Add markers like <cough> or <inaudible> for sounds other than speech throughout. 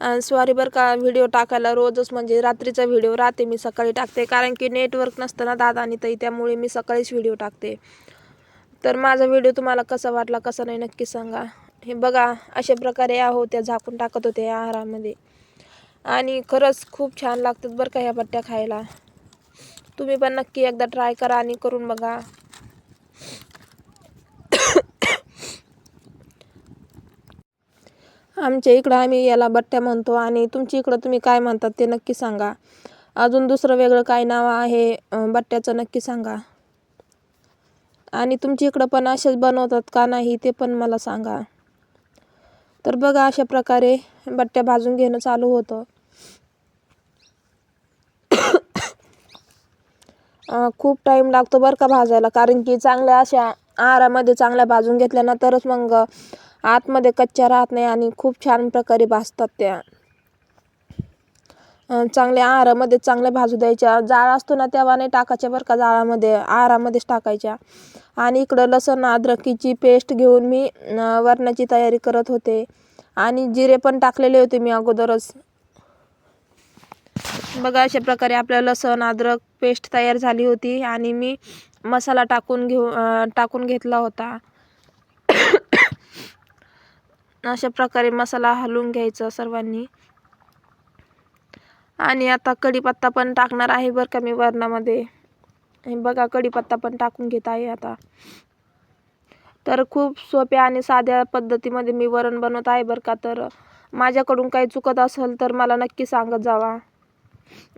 Sorry बरं का video टाकायला रोजच म्हणजे रात्रीचा व्हिडिओ राहते मी सकाळी टाकते. कारण की नेटवर्क नसतं ना दादा आणि ताई त्यामुळे मी सकाळीच व्हिडिओ टाकते. तर माझा व्हिडिओ तुम्हाला कसा वाटला कसा नाही नक्की सांगा. हे बघा अशा प्रकारे या होत्या झाकून टाकत होते या आहारामध्ये. आणि खरंच खूप छान लागतात बरं का ह्या पट्ट्या खायला. तुम्ही पण नक्की एकदा ट्राय करा आणि करून बघा. आमच्या इकडं आम्ही याला बट्ट्या म्हणतो आणि तुमच्या इकडं तुम्ही काय म्हणतात ते नक्की सांगा. अजून दुसरं वेगळं काय नाव आहे बट्ट्याचं नक्की सांगा. आणि तुमच्या इकडं पण असेच बनवतात का नाही ते पण मला सांगा. तर बघा अशा प्रकारे बट्ट्या भाजून घेणं चालू होतं. खूप टाईम लागतो बरं का भाजायला कारण की चांगल्या अशा आहारामध्ये चांगल्या भाजून घेतल्या ना तरच मग आतमध्ये कच्च्या राहत नाही आणि खूप छान प्रकारे भाजतात त्या. चांगल्या आहारामध्ये चांगल्या भाजू द्यायच्या. जाळ असतो ना तेव्हा नाही टाकायच्या बरं का जाळामध्ये आहारामध्येच टाकायच्या. आणि इकडं लसण अद्रकीची पेस्ट घेऊन मी वरणाची तयारी करत होते. आणि जिरे पण टाकलेले होते मी अगोदरच. बघा अशा प्रकारे आपल्या लसण अद्रक पेस्ट तयार झाली होती आणि मी मसाला टाकून घेऊ टाकून घेतला होता. अशा प्रकारे मसाला हलवून घ्यायचा सर्वांनी. आणि आता कढीपत्ता पण टाकणार आहे बरं का मी वरणामध्ये. हे बघा कढीपत्ता पण टाकून घेत आहे आता. तर खूप सोप्या आणि साध्या पद्धतीमध्ये मी वरण बनवत आहे बरं का. तर माझ्याकडून काही चुकत असेल तर मला नक्की सांगत जावा.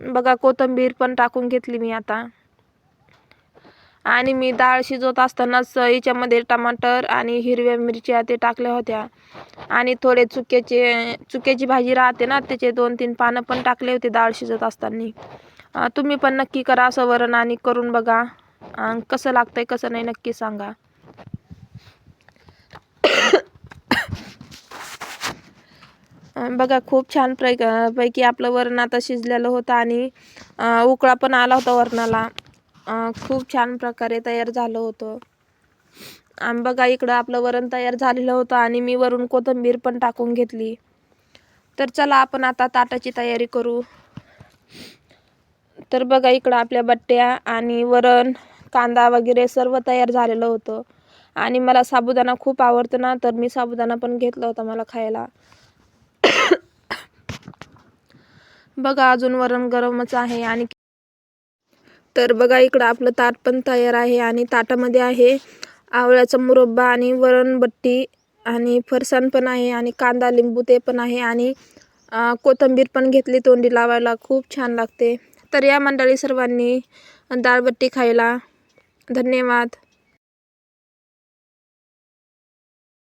बघा कोथिंबीर पण टाकून घेतली मी आता. आणि मी डाळ शिजवत असतानाच याच्यामध्ये टमाटर आणि हिरव्या मिरच्या ते टाकल्या होत्या. आणि थोडे चुक्याचे चुक्याची भाजी राहते ना त्याचे दोन तीन पानं पण टाकले होते डाळ शिजत असताना. तुम्ही पण नक्की करा असं वरण आणि करून बघा. कसं कसं लागतंय कसं नाही नक्की सांगा. बघा खूप छान प्रै पैकी आपलं वरण आता शिजलेलं होतं आणि उकळा पण आला होता वरणाला. खूप छान प्रकारे तयार झालं होतं. आणि बघा इकडं आपलं वरण तयार झालेलं होतं आणि मी वरून कोथिंबीर पण टाकून घेतली. तर चला आपण आता ताटाची तयारी करू. तर बघा इकडं आपल्या बट्ट्या आणि वरण कांदा वगैरे सर्व तयार झालेलं होतं. आणि मला साबुदाणा खूप आवडतं ना तर मी साबुदाणा पण घेतला होता मला खायला. <coughs> बघा अजून वरण गरमच आहे आणि तर बघा इकडं आपलं ताट पण तयार आहे आणि ताटामध्ये आहे आवळ्याचा मुरब्बा आणि वरणबट्टी आणि फरसाण पण आहे आणि कांदा लिंबू ते पण आहे आणि कोथंबीर कोथिंबीर पण घेतली तोंडी लावायला. खूप छान लागते. तर या मंडळी सर्वांनी दाळबट्टी खायला. धन्यवाद.